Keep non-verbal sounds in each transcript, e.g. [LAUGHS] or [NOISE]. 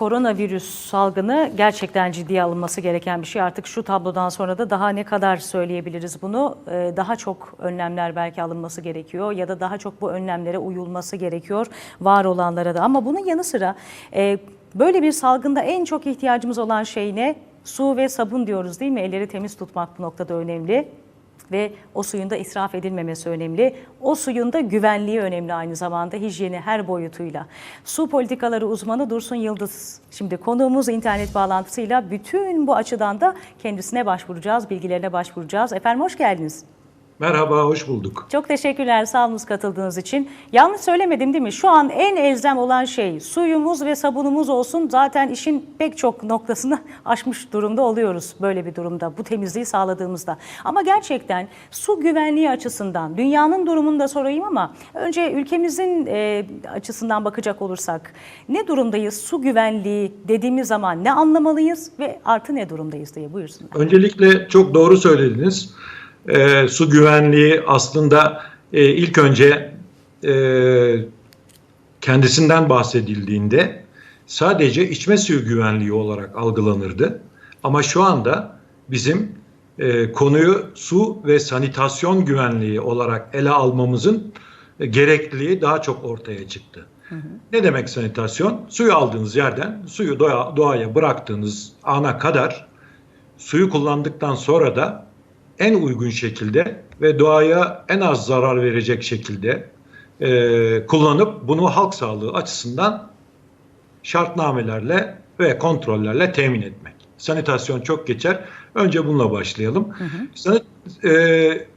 koronavirüs salgını gerçekten ciddiye alınması gereken bir şey. Artık şu tablodan sonra da daha ne kadar söyleyebiliriz bunu? Ee, Daha çok önlemler belki alınması gerekiyor ya da daha çok bu önlemlere uyulması gerekiyor var olanlara da. Ama bunun yanı sıra e, böyle bir salgında en çok ihtiyacımız olan şey ne? Su ve sabun diyoruz değil mi? Elleri temiz tutmak bu noktada önemli ve o suyun da israf edilmemesi önemli. O suyun da güvenliği önemli aynı zamanda hijyeni her boyutuyla. Su politikaları uzmanı Dursun Yıldız. Şimdi konuğumuz internet bağlantısıyla bütün bu açıdan da kendisine başvuracağız, bilgilerine başvuracağız. Efendim hoş geldiniz. Merhaba, hoş bulduk. Çok teşekkürler sağ olunuz katıldığınız için. Yanlış söylemedim değil mi? Şu an en elzem olan şey suyumuz ve sabunumuz olsun. Zaten işin pek çok noktasını [LAUGHS] aşmış durumda oluyoruz böyle bir durumda. Bu temizliği sağladığımızda. Ama gerçekten su güvenliği açısından dünyanın durumunu da sorayım ama önce ülkemizin e, açısından bakacak olursak ne durumdayız? Su güvenliği dediğimiz zaman ne anlamalıyız ve artı ne durumdayız diye buyursunlar. Öncelikle çok doğru söylediniz. Ee, su güvenliği aslında e, ilk önce e, kendisinden bahsedildiğinde sadece içme suyu güvenliği olarak algılanırdı. Ama şu anda bizim e, konuyu su ve sanitasyon güvenliği olarak ele almamızın e, gerekliliği daha çok ortaya çıktı. Ne demek sanitasyon? Suyu aldığınız yerden suyu doğa, doğaya bıraktığınız ana kadar suyu kullandıktan sonra da en uygun şekilde ve doğaya en az zarar verecek şekilde e, kullanıp bunu halk sağlığı açısından şartnamelerle ve kontrollerle temin etmek. Sanitasyon çok geçer. Önce bununla başlayalım. Sanit, e,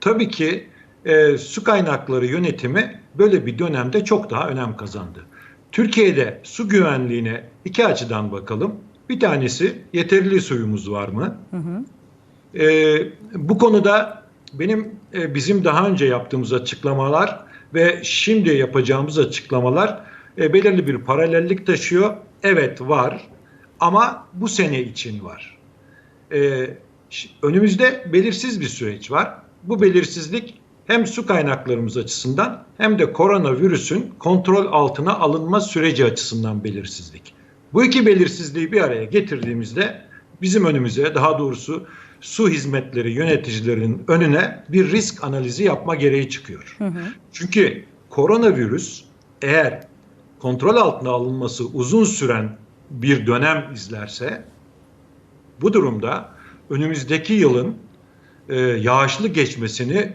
tabii ki e, su kaynakları yönetimi böyle bir dönemde çok daha önem kazandı. Türkiye'de su güvenliğine iki açıdan bakalım. Bir tanesi yeterli suyumuz var mı? E, bu konuda benim e, bizim daha önce yaptığımız açıklamalar ve şimdi yapacağımız açıklamalar e, belirli bir paralellik taşıyor. Evet var ama bu sene için var. E, önümüzde belirsiz bir süreç var. Bu belirsizlik hem su kaynaklarımız açısından hem de koronavirüsün kontrol altına alınma süreci açısından belirsizlik. Bu iki belirsizliği bir araya getirdiğimizde bizim önümüze daha doğrusu su hizmetleri yöneticilerinin önüne bir risk analizi yapma gereği çıkıyor. Çünkü koronavirüs eğer kontrol altına alınması uzun süren bir dönem izlerse bu durumda önümüzdeki yılın e, yağışlı geçmesini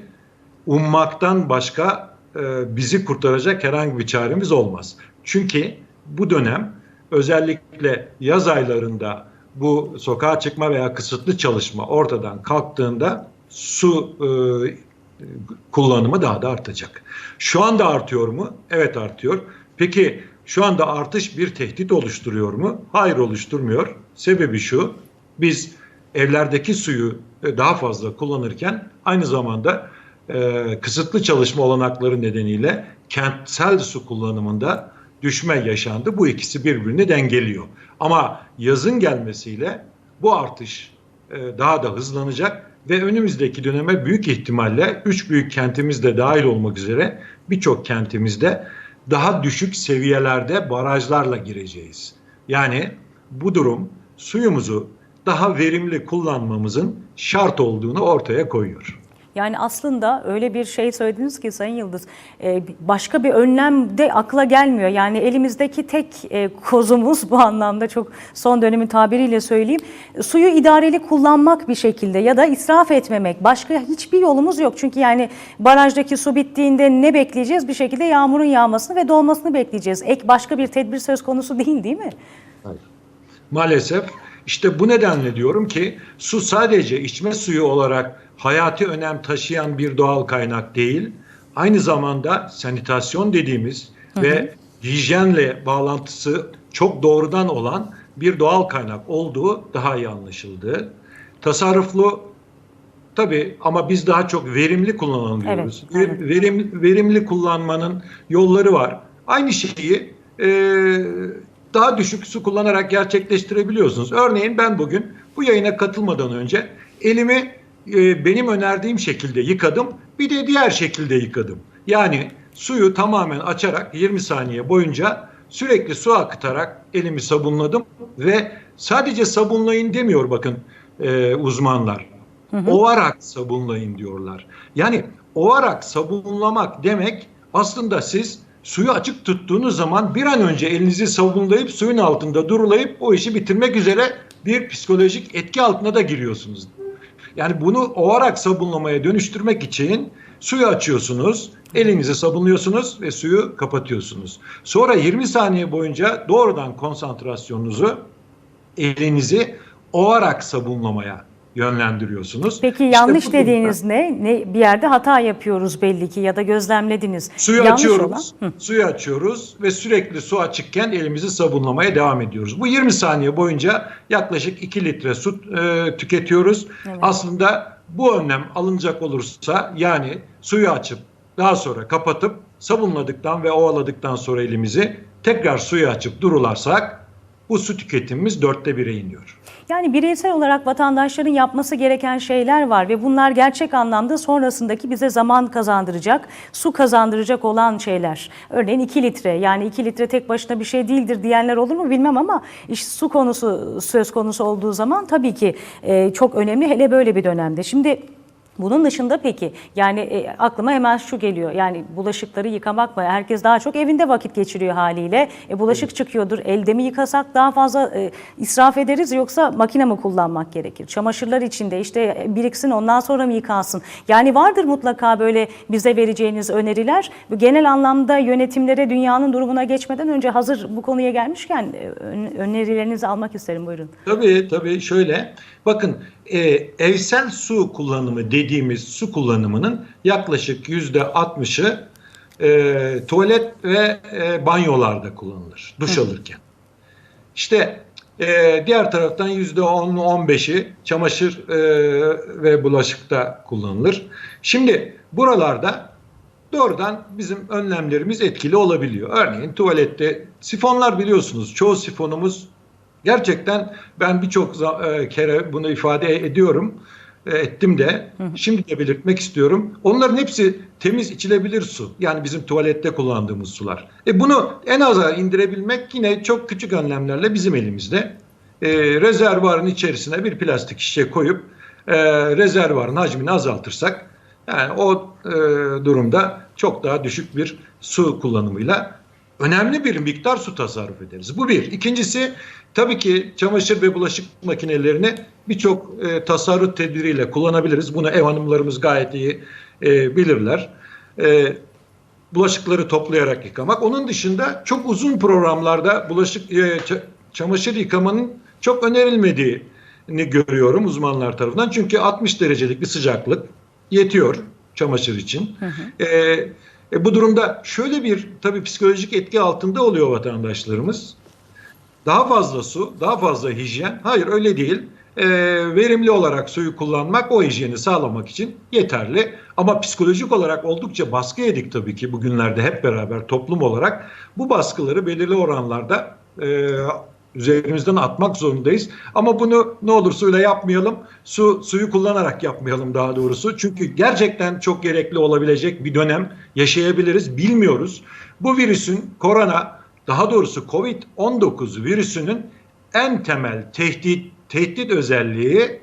ummaktan başka e, bizi kurtaracak herhangi bir çaremiz olmaz. Çünkü bu dönem özellikle yaz aylarında bu sokağa çıkma veya kısıtlı çalışma ortadan kalktığında su e, kullanımı daha da artacak. Şu anda artıyor mu? Evet artıyor. Peki şu anda artış bir tehdit oluşturuyor mu? Hayır oluşturmuyor. Sebebi şu. Biz evlerdeki suyu e, daha fazla kullanırken aynı zamanda e, kısıtlı çalışma olanakları nedeniyle kentsel su kullanımında düşme yaşandı. Bu ikisi birbirini dengeliyor. Ama yazın gelmesiyle bu artış e, daha da hızlanacak ve önümüzdeki döneme büyük ihtimalle üç büyük kentimiz de dahil olmak üzere birçok kentimizde daha düşük seviyelerde barajlarla gireceğiz. Yani bu durum suyumuzu daha verimli kullanmamızın şart olduğunu ortaya koyuyor. Yani aslında öyle bir şey söylediniz ki Sayın Yıldız, e, başka bir önlem de akla gelmiyor. Yani elimizdeki tek e, kozumuz [LAUGHS] bu anlamda çok son dönemin tabiriyle söyleyeyim, suyu idareli kullanmak bir şekilde ya da israf etmemek. Başka hiçbir yolumuz yok. Çünkü yani barajdaki su bittiğinde ne bekleyeceğiz? Bir şekilde yağmurun yağmasını ve dolmasını bekleyeceğiz. Ek başka bir tedbir söz konusu değil değil mi? Maalesef işte bu nedenle diyorum ki su sadece içme suyu olarak hayati önem taşıyan bir doğal kaynak değil. Aynı zamanda sanitasyon dediğimiz ve hijyenle bağlantısı çok doğrudan olan bir doğal kaynak olduğu daha iyi anlaşıldı. Tasarruflu tabii ama biz daha çok verimli kullanalım diyoruz. Evet, evet. Verim, verimli kullanmanın yolları var. Aynı şeyi e, daha düşük su kullanarak gerçekleştirebiliyorsunuz. Örneğin ben bugün bu yayına katılmadan önce elimi e, benim önerdiğim şekilde yıkadım. Bir de diğer şekilde yıkadım. Yani suyu tamamen açarak 20 saniye boyunca sürekli su akıtarak elimi sabunladım ve sadece sabunlayın demiyor bakın e, uzmanlar. Ovarak sabunlayın diyorlar. Yani ovarak sabunlamak demek aslında siz suyu açık tuttuğunuz zaman bir an önce elinizi sabunlayıp suyun altında durulayıp o işi bitirmek üzere bir psikolojik etki altına da giriyorsunuz. Yani bunu ovarak sabunlamaya dönüştürmek için suyu açıyorsunuz, elinizi sabunluyorsunuz ve suyu kapatıyorsunuz. Sonra 20 saniye boyunca doğrudan konsantrasyonunuzu elinizi ovarak sabunlamaya yönlendiriyorsunuz. Peki İşte yanlış durumda dediğiniz ne? ne? Bir yerde hata yapıyoruz belli ki ya da gözlemlediniz. Suyu Yanlış açıyoruz. olan-. Suyu açıyoruz ve sürekli su açıkken elimizi sabunlamaya devam ediyoruz. Bu 20 saniye boyunca yaklaşık 2 litre su e, tüketiyoruz. Evet. Aslında bu önlem alınacak olursa yani suyu açıp daha sonra kapatıp sabunladıktan ve ovaladıktan sonra elimizi tekrar suyu açıp durularsak bu su tüketimimiz dörtte bire iniyor. Yani bireysel olarak vatandaşların yapması gereken şeyler var ve bunlar gerçek anlamda sonrasındaki bize zaman kazandıracak, su kazandıracak olan şeyler. Örneğin 2 litre yani 2 litre tek başına bir şey değildir diyenler olur mu bilmem ama işte su konusu söz konusu olduğu zaman tabii ki e, çok önemli hele böyle bir dönemde. Şimdi bunun dışında peki yani e, aklıma hemen şu geliyor yani bulaşıkları yıkamak mı? Herkes daha çok evinde vakit geçiriyor haliyle. E, bulaşık çıkıyordur. Elde mi yıkasak daha fazla e, israf ederiz yoksa makine mi kullanmak gerekir? Çamaşırlar içinde işte e, biriksin ondan sonra mı yıkansın? Yani vardır mutlaka böyle bize vereceğiniz öneriler. Bu Genel anlamda yönetimlere dünyanın durumuna geçmeden önce hazır bu konuya gelmişken e, ön- önerilerinizi almak isterim buyurun. Tabii tabii şöyle. Bakın e, evsel su kullanımı dediğimiz su kullanımının yaklaşık yüzde 60'ı e, tuvalet ve e, banyolarda kullanılır duş alırken. İşte e, diğer taraftan yüzde 10-15'i çamaşır e, ve bulaşıkta kullanılır. Şimdi buralarda doğrudan bizim önlemlerimiz etkili olabiliyor. Örneğin tuvalette sifonlar biliyorsunuz çoğu sifonumuz gerçekten ben birçok e, kere bunu ifade ediyorum. e, ettim de şimdi de belirtmek istiyorum. Onların hepsi temiz içilebilir su. Yani bizim tuvalette kullandığımız sular. E bunu en aza indirebilmek yine çok küçük önlemlerle bizim elimizde. E, rezervuarın içerisine bir plastik şişe koyup e, rezervuarın hacmini azaltırsak yani o e, durumda çok daha düşük bir su kullanımıyla önemli bir miktar su tasarruf ederiz. Bu bir. İkincisi tabii ki çamaşır ve bulaşık makinelerini birçok e, tasarruf tedbiriyle kullanabiliriz. Bunu ev hanımlarımız gayet iyi e, bilirler. E, bulaşıkları toplayarak yıkamak. Onun dışında çok uzun programlarda bulaşık e, ça- çamaşır yıkamanın çok önerilmediğini görüyorum uzmanlar tarafından. Çünkü 60 derecelik bir sıcaklık yetiyor çamaşır için. E, e, bu durumda şöyle bir tabii psikolojik etki altında oluyor vatandaşlarımız. Daha fazla su, daha fazla hijyen. Hayır öyle değil. E, verimli olarak suyu kullanmak o hijyeni sağlamak için yeterli. Ama psikolojik olarak oldukça baskı yedik tabii ki bugünlerde hep beraber toplum olarak. Bu baskıları belirli oranlarda e, üzerimizden atmak zorundayız. Ama bunu ne olur suyla yapmayalım. Su suyu kullanarak yapmayalım daha doğrusu. Çünkü gerçekten çok gerekli olabilecek bir dönem yaşayabiliriz. Bilmiyoruz. Bu virüsün korona daha doğrusu Covid-19 virüsünün en temel tehdit tehdit özelliği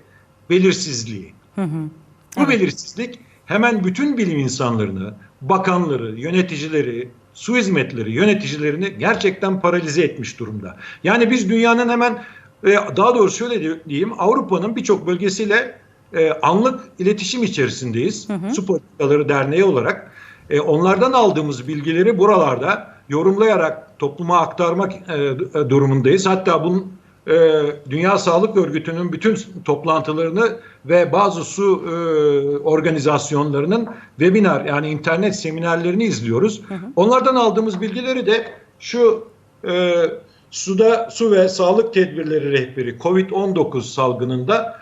belirsizliği. Bu belirsizlik hemen bütün bilim insanlarını, bakanları, yöneticileri, su hizmetleri yöneticilerini gerçekten paralize etmiş durumda. Yani biz dünyanın hemen e, daha doğrusu şöyle diyeyim Avrupa'nın birçok bölgesiyle e, anlık iletişim içerisindeyiz. Su Politikaları Derneği olarak. E, onlardan aldığımız bilgileri buralarda yorumlayarak topluma aktarmak e, durumundayız. Hatta bunun e, Dünya Sağlık Örgütü'nün bütün toplantılarını ve bazı su e, organizasyonlarının webinar yani internet seminerlerini izliyoruz. Onlardan aldığımız bilgileri de şu e, suda su ve sağlık tedbirleri rehberi COVID-19 salgınında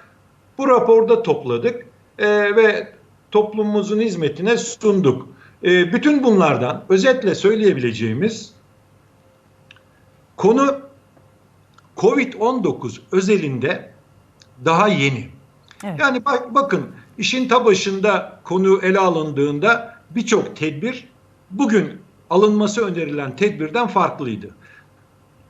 bu raporda topladık e, ve toplumumuzun hizmetine sunduk. E, bütün bunlardan özetle söyleyebileceğimiz konu Covid-19 özelinde daha yeni. Evet. Yani bak, bakın işin ta başında konu ele alındığında birçok tedbir bugün alınması önerilen tedbirden farklıydı.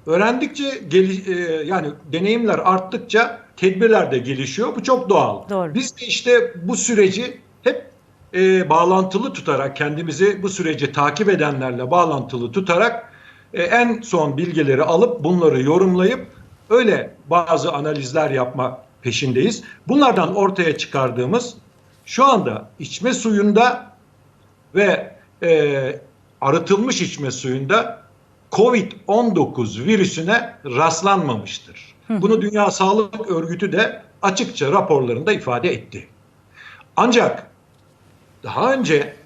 öğrendikçe geli- e, yani deneyimler arttıkça tedbirler de gelişiyor. Bu çok doğal. Doğru. Biz de işte bu süreci hep e, bağlantılı tutarak kendimizi bu süreci takip edenlerle bağlantılı tutarak e, en son bilgileri alıp bunları yorumlayıp öyle bazı analizler yapma peşindeyiz. Bunlardan ortaya çıkardığımız şu anda içme suyunda ve e, arıtılmış içme suyunda COVID-19 virüsüne rastlanmamıştır. Bunu Dünya Sağlık Örgütü de açıkça raporlarında ifade etti. Ancak daha önce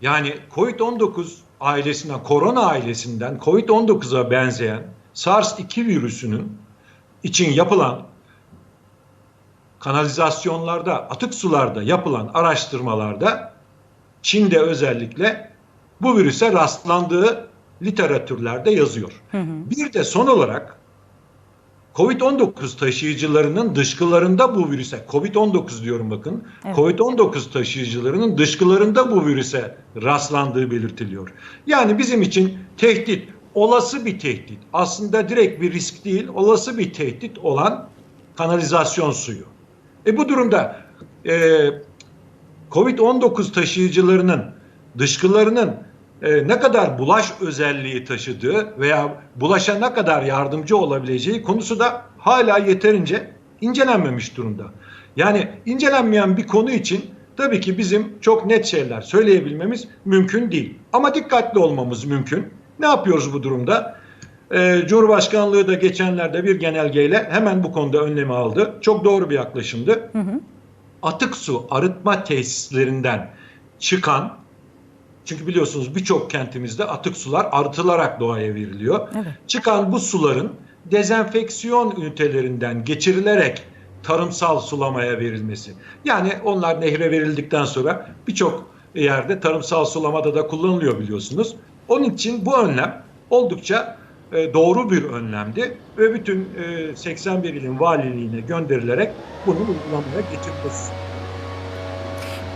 yani COVID-19 ailesinden, korona ailesinden COVID-19'a benzeyen SARS-2 virüsünün için yapılan kanalizasyonlarda, atık sularda yapılan araştırmalarda Çin'de özellikle bu virüse rastlandığı literatürlerde yazıyor. Bir de son olarak COVID-19 taşıyıcılarının dışkılarında bu virüse, COVID-19 diyorum bakın, Evet. COVID-19 taşıyıcılarının dışkılarında bu virüse rastlandığı belirtiliyor. Yani bizim için tehdit, olası bir tehdit, aslında direkt bir risk değil, olası bir tehdit olan kanalizasyon suyu. E bu durumda e, COVID-19 taşıyıcılarının dışkılarının e, ne kadar bulaş özelliği taşıdığı veya bulaşa ne kadar yardımcı olabileceği konusu da hala yeterince incelenmemiş durumda. Yani incelenmeyen bir konu için tabii ki bizim çok net şeyler söyleyebilmemiz mümkün değil. Ama dikkatli olmamız mümkün. Ne yapıyoruz bu durumda? Ee, Cumhurbaşkanlığı da geçenlerde bir genelgeyle hemen bu konuda önlemi aldı. Çok doğru bir yaklaşımdı. Atık su arıtma tesislerinden çıkan çünkü biliyorsunuz birçok kentimizde atık sular arıtılarak doğaya veriliyor. Evet. Çıkan bu suların dezenfeksiyon ünitelerinden geçirilerek tarımsal sulamaya verilmesi. Yani onlar nehre verildikten sonra birçok yerde tarımsal sulamada da kullanılıyor biliyorsunuz. Onun için bu önlem oldukça e, doğru bir önlemdi ve bütün e, 81 ilin valiliğine gönderilerek bunun uygulamaya getirilmesi.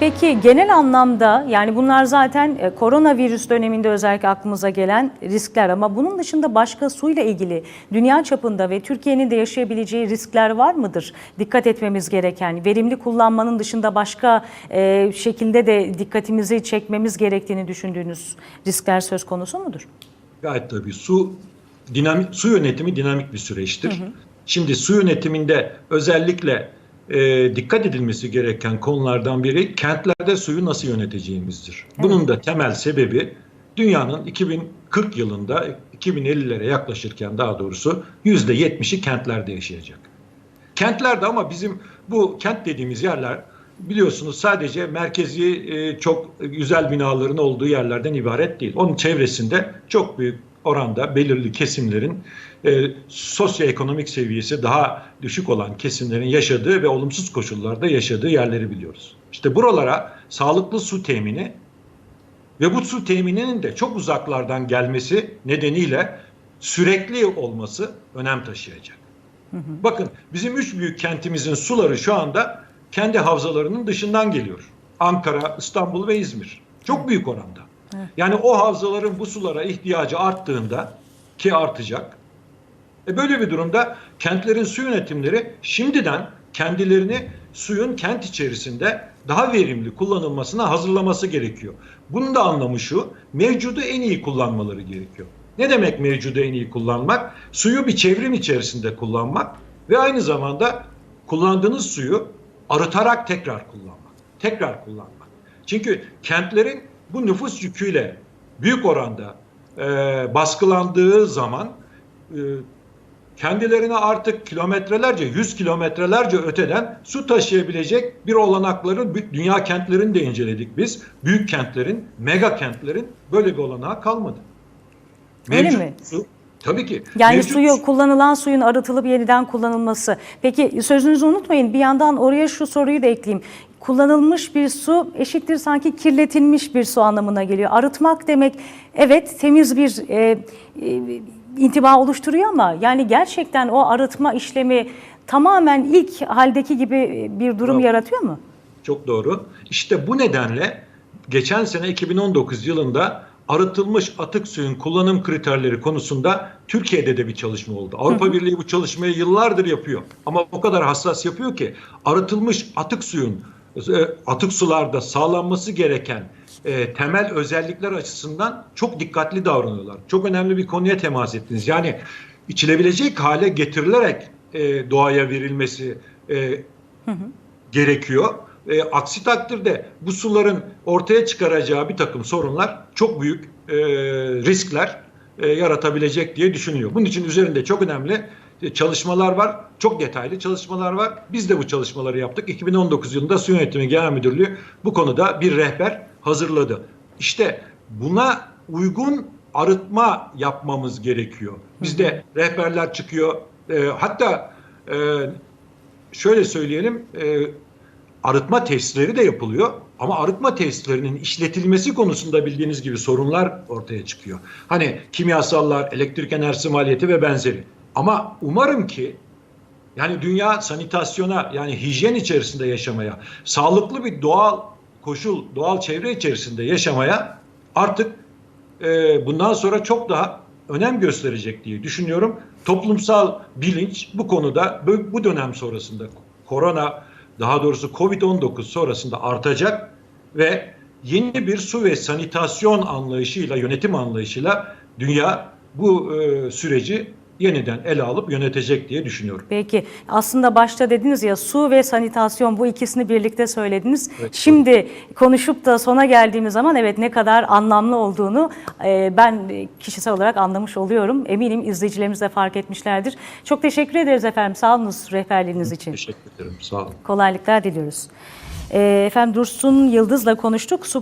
Peki genel anlamda yani bunlar zaten e, koronavirüs döneminde özellikle aklımıza gelen riskler ama bunun dışında başka suyla ilgili dünya çapında ve Türkiye'nin de yaşayabileceği riskler var mıdır? Dikkat etmemiz gereken, verimli kullanmanın dışında başka e, şekilde de dikkatimizi çekmemiz gerektiğini düşündüğünüz riskler söz konusu mudur? Gayet tabii su dinamik su yönetimi dinamik bir süreçtir. Şimdi su yönetiminde özellikle e, dikkat edilmesi gereken konulardan biri kentlerde suyu nasıl yöneteceğimizdir. Bunun da temel sebebi dünyanın 2040 yılında 2050'lere yaklaşırken daha doğrusu %70'i kentlerde yaşayacak. Kentlerde ama bizim bu kent dediğimiz yerler biliyorsunuz sadece merkezi e, çok güzel binaların olduğu yerlerden ibaret değil. Onun çevresinde çok büyük oranda belirli kesimlerin e, sosyoekonomik seviyesi daha düşük olan kesimlerin yaşadığı ve olumsuz koşullarda yaşadığı yerleri biliyoruz. İşte buralara sağlıklı su temini ve bu su temininin de çok uzaklardan gelmesi nedeniyle sürekli olması önem taşıyacak. Bakın bizim üç büyük kentimizin suları şu anda kendi havzalarının dışından geliyor. Ankara, İstanbul ve İzmir. Çok büyük oranda. Yani o havzaların bu sulara ihtiyacı arttığında ki artacak. E böyle bir durumda kentlerin su yönetimleri şimdiden kendilerini suyun kent içerisinde daha verimli kullanılmasına hazırlaması gerekiyor. Bunun da anlamı şu, mevcudu en iyi kullanmaları gerekiyor. Ne demek mevcudu en iyi kullanmak? Suyu bir çevrim içerisinde kullanmak ve aynı zamanda kullandığınız suyu arıtarak tekrar kullanmak. Tekrar kullanmak. Çünkü kentlerin bu nüfus yüküyle büyük oranda e, baskılandığı zaman e, kendilerine artık kilometrelerce, yüz kilometrelerce öteden su taşıyabilecek bir olanakları dünya kentlerini de inceledik biz. Büyük kentlerin, mega kentlerin böyle bir olanağı kalmadı. Öyle mi? Su, tabii ki. Yani Mevcut suyu su- kullanılan suyun arıtılıp yeniden kullanılması. Peki sözünüzü unutmayın. Bir yandan oraya şu soruyu da ekleyeyim. Kullanılmış bir su eşittir sanki kirletilmiş bir su anlamına geliyor. Arıtmak demek evet temiz bir e, e, intiba oluşturuyor ama yani gerçekten o arıtma işlemi tamamen ilk haldeki gibi bir durum Bravo. yaratıyor mu? Çok doğru. İşte bu nedenle geçen sene 2019 yılında arıtılmış atık suyun kullanım kriterleri konusunda Türkiye'de de bir çalışma oldu. Avrupa Birliği bu çalışmayı yıllardır yapıyor. Ama o kadar hassas yapıyor ki arıtılmış atık suyun e, atık sularda sağlanması gereken e, temel özellikler açısından çok dikkatli davranıyorlar. Çok önemli bir konuya temas ettiniz. Yani içilebilecek hale getirilerek e, doğaya verilmesi e, gerekiyor. E, aksi takdirde bu suların ortaya çıkaracağı bir takım sorunlar çok büyük e, riskler e, yaratabilecek diye düşünüyor. Bunun için üzerinde çok önemli e, çalışmalar var. Çok detaylı çalışmalar var. Biz de bu çalışmaları yaptık. 2019 yılında Su Yönetimi Genel Müdürlüğü bu konuda bir rehber hazırladı. İşte buna uygun arıtma yapmamız gerekiyor. Bizde rehberler çıkıyor. E, hatta e, şöyle söyleyelim, e, arıtma testleri de yapılıyor. Ama arıtma testlerinin işletilmesi konusunda bildiğiniz gibi sorunlar ortaya çıkıyor. Hani kimyasallar, elektrik enerjisi maliyeti ve benzeri. Ama umarım ki yani dünya sanitasyona yani hijyen içerisinde yaşamaya, sağlıklı bir doğal koşul, doğal çevre içerisinde yaşamaya artık e, bundan sonra çok daha önem gösterecek diye düşünüyorum. Toplumsal bilinç bu konuda bu dönem sonrasında korona daha doğrusu Covid-19 sonrasında artacak ve yeni bir su ve sanitasyon anlayışıyla, yönetim anlayışıyla dünya bu e, süreci yeniden ele alıp yönetecek diye düşünüyorum. Peki aslında başta dediniz ya su ve sanitasyon bu ikisini birlikte söylediniz. Evet, Şimdi konuşup da sona geldiğimiz zaman evet ne kadar anlamlı olduğunu e, ben kişisel olarak anlamış oluyorum. Eminim izleyicilerimiz de fark etmişlerdir. Çok teşekkür ederiz efendim. Sağ olunuz rehberliğiniz için. Teşekkür ederim. Sağ olun. Kolaylıklar diliyoruz. E, efendim Dursun Yıldız'la konuştuk. Su